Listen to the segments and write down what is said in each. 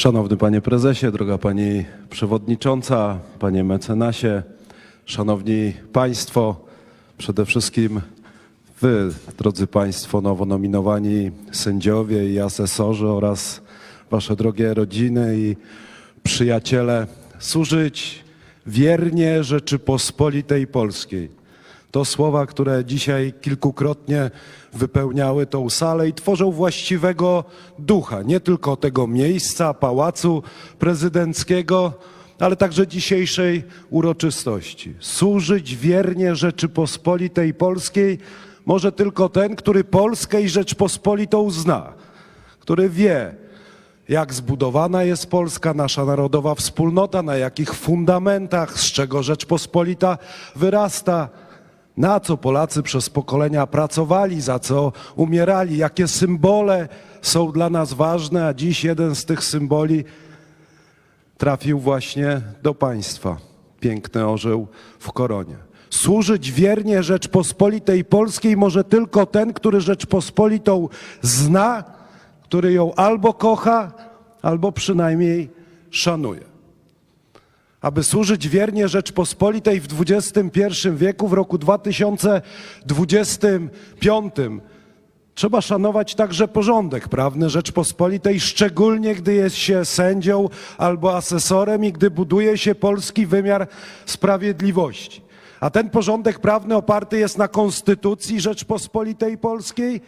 Szanowny Panie Prezesie, droga Pani Przewodnicząca, Panie Mecenasie, Szanowni Państwo, przede wszystkim Wy, drodzy Państwo, nowo nominowani sędziowie i asesorzy oraz Wasze drogie rodziny i przyjaciele, służyć wiernie Rzeczypospolitej Polskiej. To słowa, które dzisiaj kilkukrotnie wypełniały tą salę i tworzą właściwego ducha, nie tylko tego miejsca, pałacu prezydenckiego, ale także dzisiejszej uroczystości. Służyć wiernie Rzeczypospolitej Polskiej może tylko ten, który Polskę i Rzeczpospolitą zna, który wie, jak zbudowana jest Polska, nasza narodowa wspólnota, na jakich fundamentach, z czego Rzeczpospolita wyrasta, na co Polacy przez pokolenia pracowali, za co umierali, jakie symbole są dla nas ważne, a dziś jeden z tych symboli trafił właśnie do państwa. Piękny orzeł w koronie. Służyć wiernie Rzeczpospolitej Polskiej może tylko ten, który Rzeczpospolitą zna, który ją albo kocha, albo przynajmniej szanuje. Aby służyć wiernie Rzeczpospolitej w XXI wieku, w roku 2025, trzeba szanować także porządek prawny Rzeczpospolitej, szczególnie gdy jest się sędzią albo asesorem i gdy buduje się polski wymiar sprawiedliwości. A ten porządek prawny oparty jest na Konstytucji Rzeczpospolitej Polskiej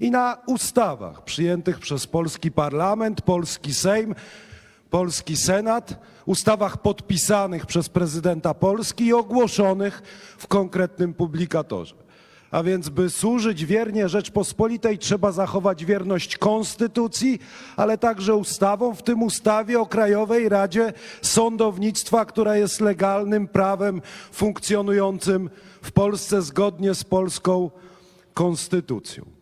i na ustawach przyjętych przez polski parlament, polski Sejm, polski Senat, ustawach podpisanych przez prezydenta Polski i ogłoszonych w konkretnym publikatorze. A więc, by służyć wiernie Rzeczpospolitej, trzeba zachować wierność Konstytucji, ale także ustawom, w tym ustawie o Krajowej Radzie Sądownictwa, która jest legalnym prawem funkcjonującym w Polsce zgodnie z polską konstytucją.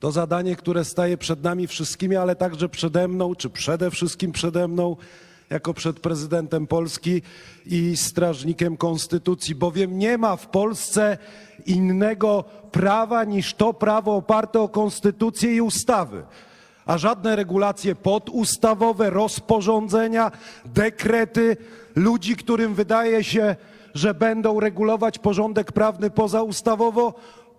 To zadanie, które staje przed nami wszystkimi, ale także przede mną, czy przede wszystkim przede mną, jako przed prezydentem Polski i strażnikiem konstytucji, bowiem nie ma w Polsce innego prawa niż to prawo oparte o konstytucję i ustawy. A żadne regulacje podustawowe, rozporządzenia, dekrety ludzi, którym wydaje się, że będą regulować porządek prawny pozaustawowo,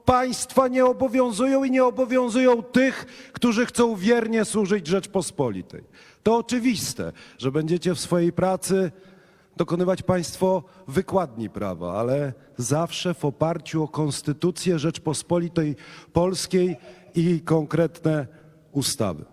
państwa nie obowiązują i nie obowiązują tych, którzy chcą wiernie służyć Rzeczpospolitej. To oczywiste, że będziecie w swojej pracy dokonywać państwo wykładni prawa, ale zawsze w oparciu o Konstytucję Rzeczpospolitej Polskiej i konkretne ustawy.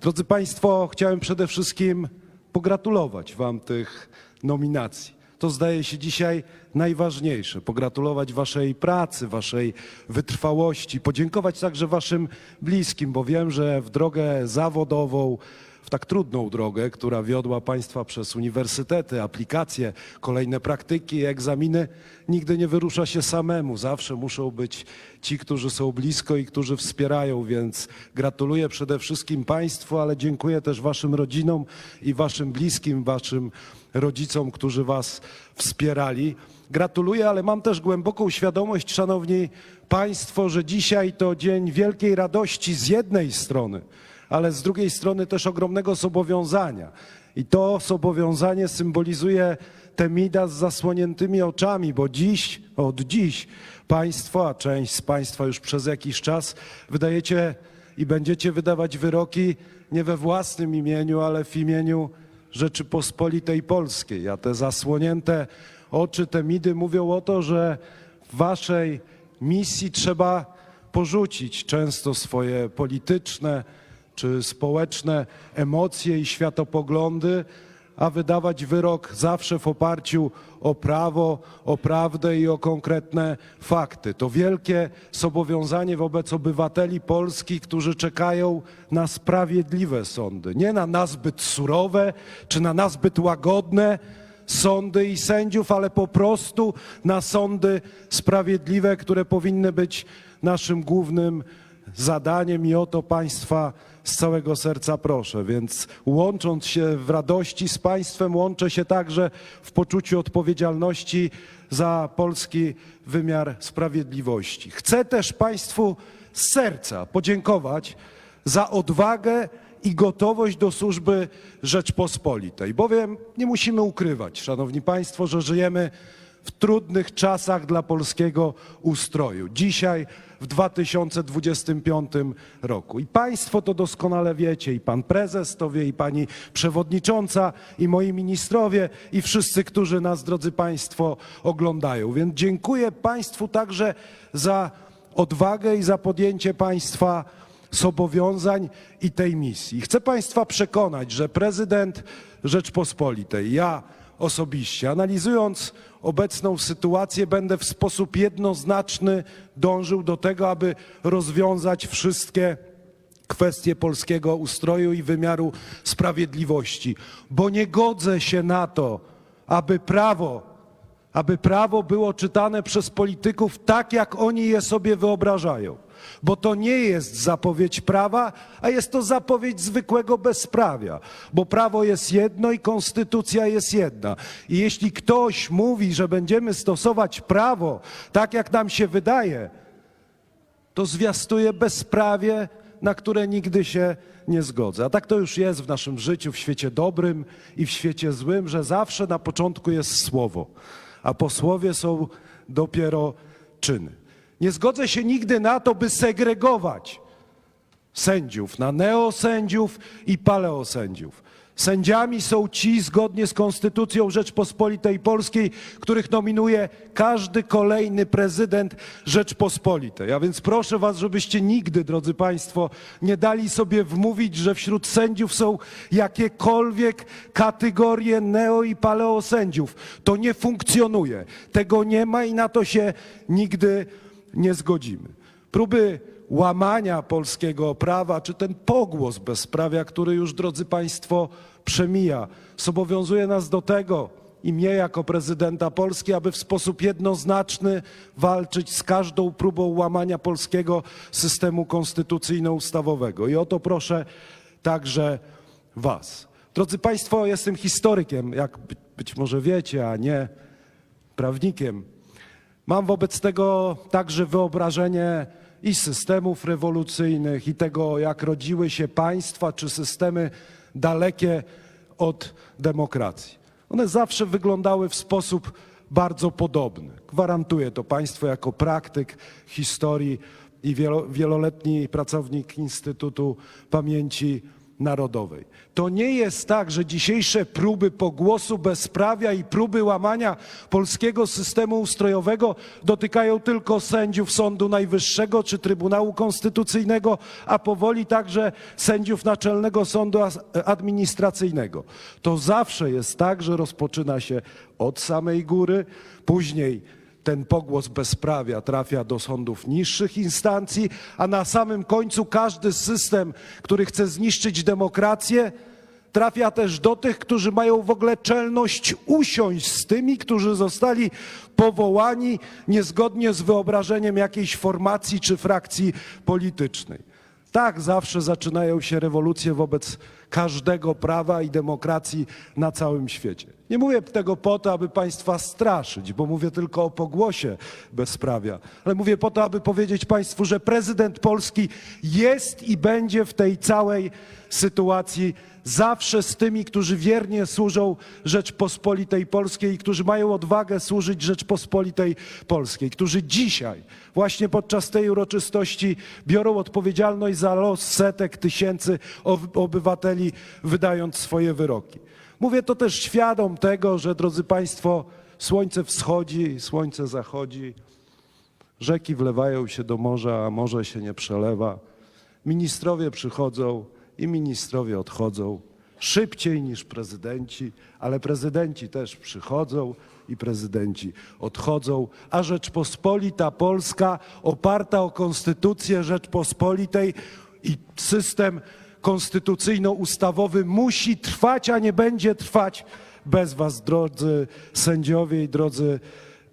Drodzy Państwo, chciałem przede wszystkim pogratulować Wam tych nominacji. To zdaje się dzisiaj najważniejsze. Pogratulować Waszej pracy, Waszej wytrwałości, podziękować także Waszym bliskim, bo wiem, że w drogę zawodową, w tak trudną drogę, która wiodła Państwa przez uniwersytety, aplikacje, kolejne praktyki, egzaminy, nigdy nie wyrusza się samemu. Zawsze muszą być ci, którzy są blisko i którzy wspierają, więc gratuluję przede wszystkim Państwu, ale dziękuję też Waszym rodzinom i Waszym bliskim, Waszym rodzicom, którzy Was wspierali. Gratuluję, ale mam też głęboką świadomość, Szanowni Państwo, że dzisiaj to dzień wielkiej radości z jednej strony, ale z drugiej strony też ogromnego zobowiązania. I to zobowiązanie symbolizuje Temida z zasłoniętymi oczami, bo dziś, od dziś Państwo, a część z Państwa już przez jakiś czas wydajecie i będziecie wydawać wyroki nie we własnym imieniu, ale w imieniu Rzeczypospolitej Polskiej. A te zasłonięte oczy Temidy mówią o to, że w waszej misji trzeba porzucić często swoje polityczne czy społeczne emocje i światopoglądy, a wydawać wyrok zawsze w oparciu o prawo, o prawdę i o konkretne fakty. To wielkie zobowiązanie wobec obywateli Polski, którzy czekają na sprawiedliwe sądy, nie na nazbyt surowe czy na nazbyt łagodne sądy i sędziów, ale po prostu na sądy sprawiedliwe, które powinny być naszym głównym zadaniem i o to Państwa z całego serca proszę. Więc łącząc się w radości z Państwem, łączę się także w poczuciu odpowiedzialności za polski wymiar sprawiedliwości. Chcę też Państwu z serca podziękować za odwagę i gotowość do służby Rzeczpospolitej. Bowiem nie musimy ukrywać, Szanowni Państwo, że żyjemy w trudnych czasach dla polskiego ustroju. Dzisiaj w 2025 roku. I Państwo to doskonale wiecie, i Pan Prezes to wie, i Pani Przewodnicząca, i moi ministrowie, i wszyscy, którzy nas, drodzy Państwo, oglądają. Więc dziękuję Państwu także za odwagę i za podjęcie Państwa zobowiązań i tej misji. Chcę Państwa przekonać, że prezydent Rzeczpospolitej, ja osobiście, analizując obecną sytuację, będę w sposób jednoznaczny dążył do tego, aby rozwiązać wszystkie kwestie polskiego ustroju i wymiaru sprawiedliwości, bo nie godzę się na to, aby prawo aby prawo było czytane przez polityków tak, jak oni je sobie wyobrażają. Bo to nie jest zapowiedź prawa, a jest to zapowiedź zwykłego bezprawia. Bo prawo jest jedno i konstytucja jest jedna. I jeśli ktoś mówi, że będziemy stosować prawo tak, jak nam się wydaje, to zwiastuje bezprawie, na które nigdy się nie zgodzę. A tak to już jest w naszym życiu, w świecie dobrym i w świecie złym, że zawsze na początku jest słowo, a po słowie są dopiero czyny. Nie zgodzę się nigdy na to, by segregować sędziów na neosędziów i paleosędziów. Sędziami są ci zgodnie z Konstytucją Rzeczpospolitej Polskiej, których nominuje każdy kolejny prezydent Rzeczpospolitej. A więc proszę Was, żebyście nigdy, drodzy Państwo, nie dali sobie wmówić, że wśród sędziów są jakiekolwiek kategorie neo i paleosędziów. To nie funkcjonuje. Tego nie ma i na to się nigdy nie zgodzimy. Próby łamania polskiego prawa, czy ten pogłos bezprawia, który już, drodzy Państwo, przemija, zobowiązuje nas do tego i mnie jako prezydenta Polski, aby w sposób jednoznaczny walczyć z każdą próbą łamania polskiego systemu konstytucyjno-ustawowego. I o to proszę także Was. Drodzy Państwo, jestem historykiem, jak by- być może wiecie, a nie prawnikiem. Mam wobec tego także wyobrażenie i systemów rewolucyjnych, i tego, jak rodziły się państwa czy systemy dalekie od demokracji. One zawsze wyglądały w sposób bardzo podobny. Gwarantuję to Państwu jako praktyk historii i wielo, wieloletni pracownik Instytutu Pamięci Narodowej. To nie jest tak, że dzisiejsze próby pogłosu bezprawia i próby łamania polskiego systemu ustrojowego dotykają tylko sędziów Sądu Najwyższego czy Trybunału Konstytucyjnego, a powoli także sędziów Naczelnego Sądu Administracyjnego. To zawsze jest tak, że rozpoczyna się od samej góry, później ten pogłos bezprawia trafia do sądów niższych instancji, a na samym końcu każdy system, który chce zniszczyć demokrację, trafia też do tych, którzy mają w ogóle czelność usiąść z tymi, którzy zostali powołani niezgodnie z wyobrażeniem jakiejś formacji czy frakcji politycznej. Tak zawsze zaczynają się rewolucje wobec każdego prawa i demokracji na całym świecie. Nie mówię tego po to, aby Państwa straszyć, bo mówię tylko o pogłosie bezprawia, ale mówię po to, aby powiedzieć Państwu, że prezydent Polski jest i będzie w tej całej sytuacji zawsze z tymi, którzy wiernie służą Rzeczpospolitej Polskiej i którzy mają odwagę służyć Rzeczpospolitej Polskiej, którzy dzisiaj, właśnie podczas tej uroczystości, biorą odpowiedzialność za los setek tysięcy ob- obywateli, wydając swoje wyroki. Mówię to też świadom tego, że, drodzy Państwo, słońce wschodzi, słońce zachodzi, rzeki wlewają się do morza, a morze się nie przelewa. Ministrowie przychodzą i ministrowie odchodzą. Szybciej niż prezydenci, ale prezydenci też przychodzą i prezydenci odchodzą, a Rzeczpospolita Polska oparta o konstytucję Rzeczpospolitej i system konstytucyjno-ustawowy musi trwać, a nie będzie trwać bez was, drodzy sędziowie i drodzy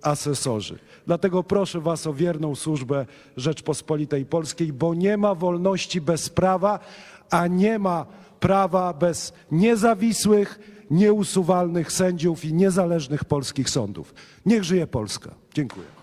asesorzy. Dlatego proszę Was o wierną służbę Rzeczpospolitej Polskiej, bo nie ma wolności bez prawa, a nie ma prawa bez niezawisłych, nieusuwalnych sędziów i niezależnych polskich sądów. Niech żyje Polska. Dziękuję.